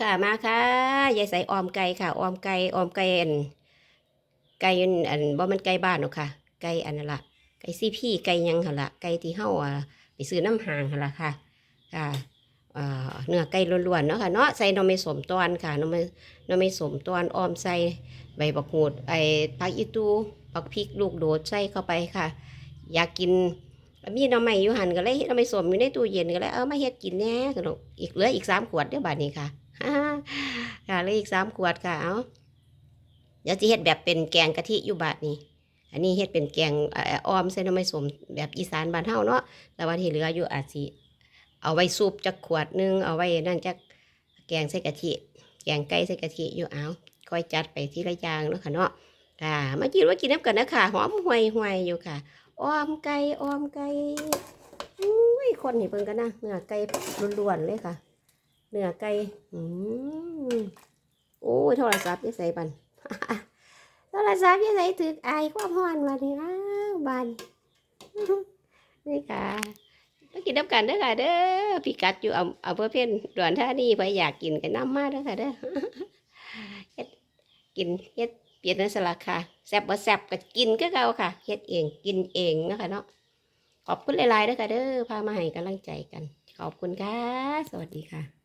ค่ะมาค่ะยายใส่ออมไก่ค่ะออมไก่ออมไก่อันไก่อันอันบ่มันไก่บ้านหรอกค่ะ ไก่อันนั้นละไก่ซีพี่ไก่ยังหั่นละไก่ที่เฮาอะไปซื้อน้ำหางหั่นละค่ะค่ะเอ่อเนื้อไก่ล้วนๆเนาะค่ะเนาะใส่นมไม่สมตอนค่ะนมไม่นมไม่สมตอนออมใส่ใบบักหูดไอ้ผักอีตูผักพริกลูกโดดใส่เข้าไปค่ะ อยากกินมีน้ำใหม่อยู่หันก็เลยน้ำใหม่สมอยู่ในตู้เย็นก็เลยเอามาเฮ็ดกินแน่ก็ดอกอีกเหลืออีกสามขวดเดี๋ยวบาดนี้ค่ะ ค่ะเลืออีกสามขวดค่ะเอาเดี๋ยวจะเฮ็ดแบบเป็นแกงกะทิอยู่บาดนี้อันนี้เฮ็ดเป็นแกงอออมใส่น้ำใหม่สมแบบอีสานบ้านเฮาเนาะแต่ว่าที่เหลืออยู่อาจสิเอาไว้ซุปจักขวดหนึงเอาไว้นั่นจักแกงใส่กะทิแกงไก่ใส่กะทิอยู่เอาค่อยจัดไปทีละอย่างเนาะค่ะเนาะค่ะมากินว่ากินน้ำกันนะค่ะหอมห่วยห่วยๆอยู่ค่ะออมไก่ออมไก่อุ้ยคนนี่เพิ่นกันนะเนื้อไก่ล้วนๆเลยค่ะ เนื้อไก่อืมโอ้ยโทรศัพท์ยี่ใส่บันโทรศัพท์ยี่ใส่ถึกไอความร้อนมาดิอ้าวบันนี่ค่ะมากินน้ำกันเด้อค่ะเด้อพิกัดอยู่เอาเอาเพื่อเพ่นด่วนท่านี่ไปอยากกินกันน้ำมาเด้อค่ะเด้อเฮ็ดกินเฮ็ดเปลี่ยนนั่นสละค่ะแซ่บบ่แซ่บก็กินก็เก่าค่ะเฮ็ดเองกินเองนะคะเนาะขอบคุณหลายๆเด้อค่ะเด้อพามาให้กำลังใจกัน ขอบคุณค่ะ สวัสดีค่ะ